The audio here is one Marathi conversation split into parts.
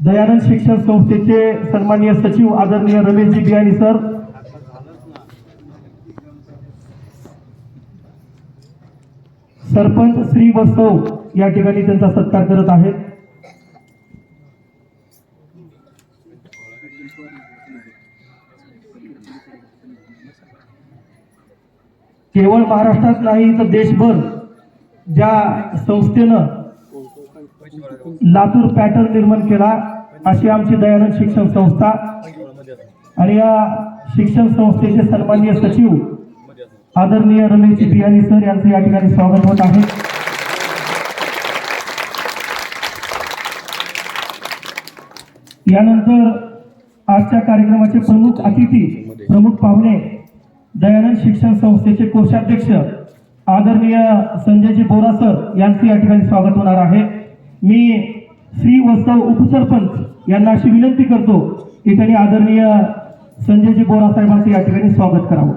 दयानंद शिक्षण संस्थेचे सन्माननीय सचिव आदरणीय रमेशजी बियाणी सर. सरपंच श्री वस्तव या ठिकाणी त्यांचा सत्कार करत आहेत. केवळ महाराष्ट्रात नाही तर देशभर ज्या संस्थेनं लातूर पॅटर्न निर्माण केला अशी आमची दयानंद शिक्षण संस्था आणि या शिक्षण संस्थेचे सन्माननीय सचिव आदरणीय रमेश बिहारी सर यांचं या ठिकाणी स्वागत होत आहे. यानंतर आजच्या कार्यक्रमाचे प्रमुख अतिथी प्रमुख पाहुणे दयानंद शिक्षण संस्थेचे कोषाध्यक्ष आदरणीय संजयजी बोरा सर यांचे या ठिकाणी स्वागत होणार आहे. मी श्रीवस्तव उपसरपंच यांना अशी विनंती करतो की त्यांनी आदरणीय संजयजी बोरा साहेबांचं या ठिकाणी स्वागत करावं.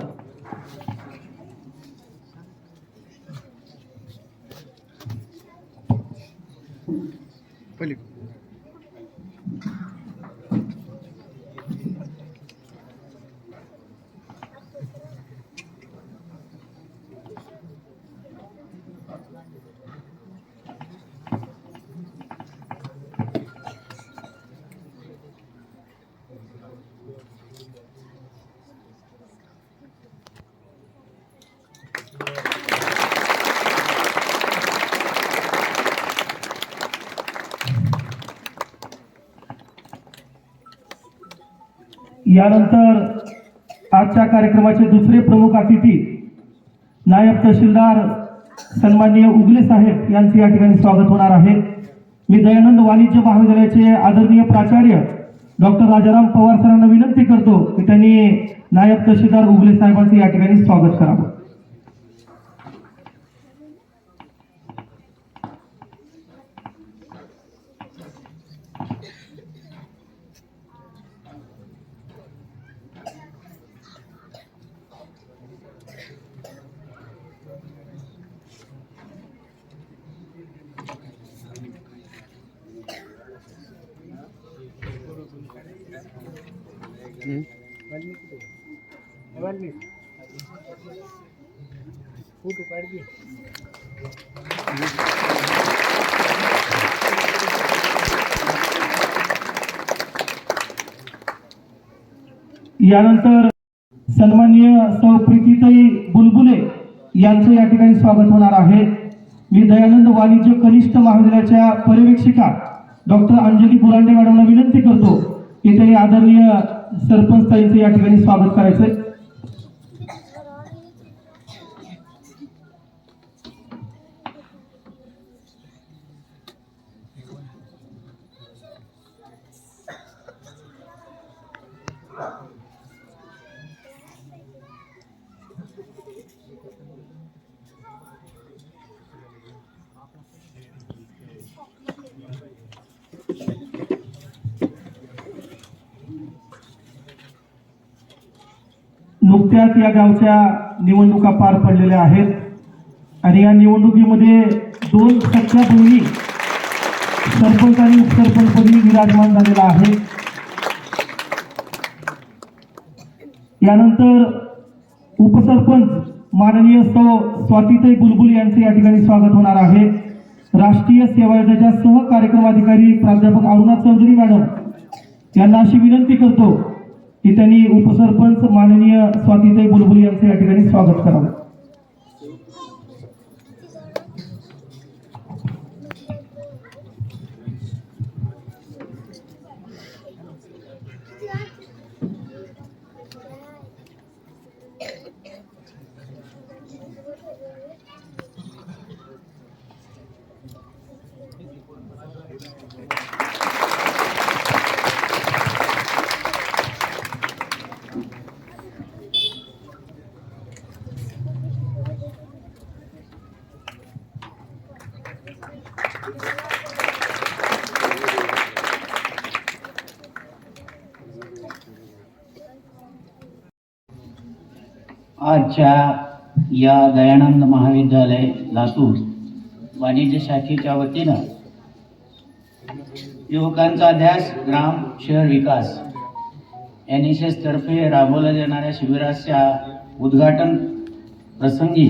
यानंतर आजच्या कार्यक्रमाचे दुसरे प्रमुख अतिथी नायब तहसीलदार सन्माननीय उगले साहेब यांचे या ठिकाणी स्वागत होणार आहे. मी दयानंद वाणिज्य महाविद्यालयाचे आदरणीय प्राचार्य डॉक्टर राजाराम पवार सरांना विनंती करतो की त्यांनी नायब तहसीलदार उगले साहेबांचे या ठिकाणी स्वागत करावं. यानंतर सन्माननीय सौ प्रीतीताई बुलबुले यांचं या ठिकाणी स्वागत होणार आहे. मी दयानंद वाणिज्य कनिष्ठ महाविद्यालयाच्या पर्यवेक्षिका डॉक्टर अंजली बुरांडे मॅडमला विनंती करतो की त्यांनी आदरणीय सरपंच ताईंचं या ठिकाणी स्वागत करायचंय. नुकत्याच या गावच्या निवडणुका पार पडलेल्या आहेत. आणि या निवडणुकीमध्ये दोन सख्या सरपंच आणि उपसरपंचपदी विराजमान झालेला आहे. यानंतर उपसरपंच माननीय सौ स्वातीताई बुलबुल यांचे या ठिकाणी स्वागत होणार आहे. राष्ट्रीय सेवा योजनेच्या सह कार्यक्रम अधिकारी प्राध्यापक अरुणा चौधरी मॅडम यांना अशी विनंती करतो की त्यांनी उपसरपंच माननीय स्वातीताई बुलबुल यांचं या ठिकाणी स्वागत करावं. आजच्या या दयानंद महाविद्यालय लातूर वाणिज्य शाखेच्या वतीनं युवकांचा ध्यास ग्राम शहर विकास एन एस एसतर्फे राबवल्या जाणाऱ्या शिबिराच्या उद्घाटन प्रसंगी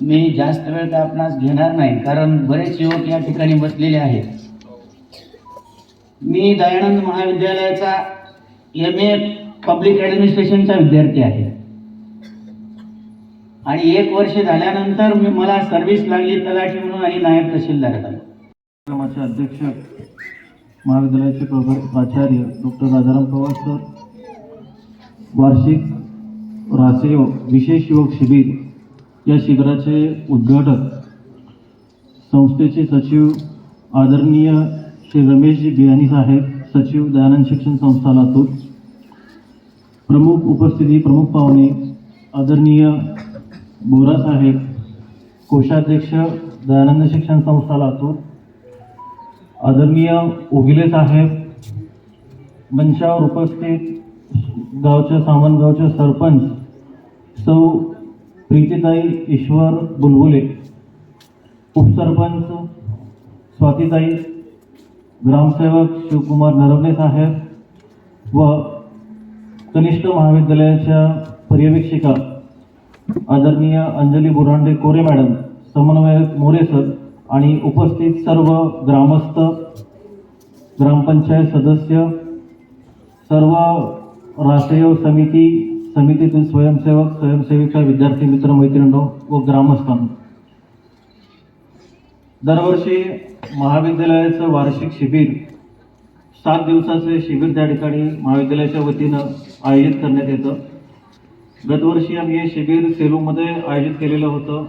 मी जास्त वेळ काय आपणास घेणार नाही कारण बरेच युवक या ठिकाणी बसलेले आहेत. मी दयानंद महाविद्यालयाचा एम ए पब्लिक ॲडमिनिस्ट्रेशनचा विद्यार्थी आहे. आणि एक वर्ष झाल्यानंतर मी मला सर्व्हिस लागली तलाठी म्हणून आणि नायब तहसीलदार झालो. कार्यक्रमाचे अध्यक्ष महाविद्यालयाचे प्राचार्य डॉक्टर राजाराम पवार सर वार्षिक राष्ट्रीय विशेष युवक शिबिर या शिबिराचे उद्घाटक संस्थेचे सचिव आदरणीय श्री रमेशजी बियानी साहेब सचिव दयानंद शिक्षण संस्था लातूर प्रमुख उपस्थिती प्रमुख पाहुणे आदरणीय बोरा साहेब कोषाध्यक्ष दयानंद शिक्षण संस्था लातूर आदरणीय उगिले साहेब मंचावर उपस्थित गावच्या सामनगावचे सरपंच सौ प्रीतीताई ईश्वर बुलबुले उपसरपंच स्वातीताई ग्रामसेवक शिवकुमार नरवणे साहेब व कनिष्ठ महाविद्यालयाच्या पर्यवेक्षिका आदरणीय अंजली बुरांडे कोरे मॅडम समन्वयक मोरे सर आणि उपस्थित सर्व ग्रामस्थ ग्रामपंचायत सदस्य सर्व राष्ट्रीय समिती समितीतील स्वयंसेवक स्वयंसेविका विद्यार्थी मित्र मैत्रिणी व ग्रामस्थांनो. दरवर्षी महाविद्यालयाचं वार्षिक शिबिर सात दिवसाचे शिबिर त्या ठिकाणी महाविद्यालयाच्या वतीनं आयोजित करण्यात येतं. गतवर्षी आम्ही हे शिबिर सेलूमध्ये आयोजित केलेलं होतं.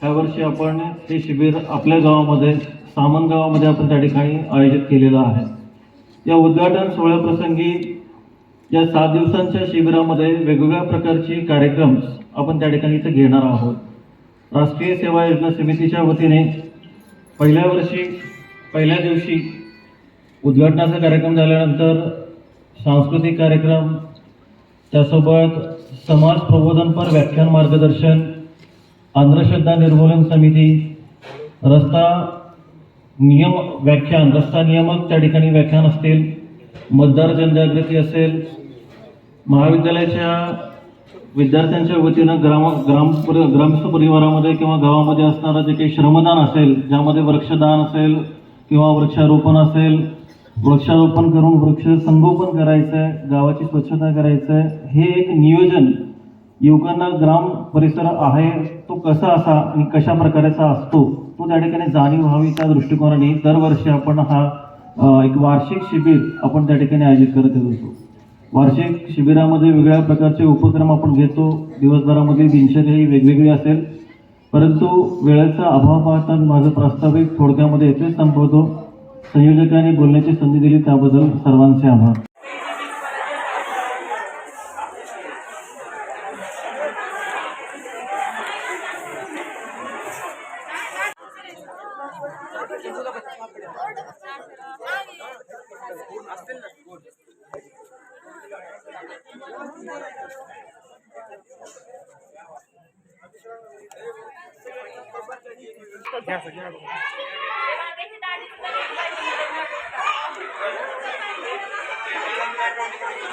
त्यावर्षी आपण हे शिबिर आपल्या गावामध्ये सामन गावामध्ये आपण त्या ठिकाणी आयोजित केलेलं आहे. या उद्घाटन सोहळ्याप्रसंगी या सात दिवसांच्या शिबिरामध्ये वेगवेगळ्या प्रकारचे कार्यक्रम आपण त्या ठिकाणी इथं घेणार आहोत. राष्ट्रीय सेवा योजना समितीच्या वतीने पहिल्या वर्षी पहिल्या दिवशी उद्घाटनाचा कार्यक्रम झाल्यानंतर सांस्कृतिक कार्यक्रम त्यासोबत समाज प्रबोधनपर व्याख्यान मार्गदर्शन अंधश्रद्धा निर्मूलन समिती रस्ता नियम व्याख्यान रस्ता नियमक त्या ठिकाणी व्याख्यान असतील मतदार जनजागृती असेल महाविद्यालयाच्या विद्यार्थ्यांच्या वतीनं ग्राम ग्राम ग्रामस्थ परिवारामध्ये किंवा गावामध्ये असणारं जे काही श्रमदान असेल ज्यामध्ये वृक्षदान असेल किंवा वृक्षारोपण असेल वृक्षारोपण करून वृक्ष संगोपन करायचं आहे गावाची स्वच्छता करायचं आहे हे एक नियोजन युवकांना ग्राम परिसर आहे तो कसा असा आणि कशा प्रकारेचा असतो तो त्या ठिकाणी जाणीव व्हावी त्या दृष्टिकोनाने दरवर्षी आपण हा एक वार्षिक शिबिर आपण त्या ठिकाणी आयोजित करत असतो. वार्षिक शिबिरामध्ये वेगळ्या प्रकारचे उपक्रम आपण घेतो दिवसभरामध्ये दिनचर्याही वेगवेगळी असेल. परंतु वेळेचा अभाव पाहता माझं प्रास्ताविक थोडक्यामध्ये येथेच संपवतो. संयोजक ने संयोजकाने बोलण्याची संधी दिली त्याबद्दल सर्वांचे आभार Yes, Yeah, yeah.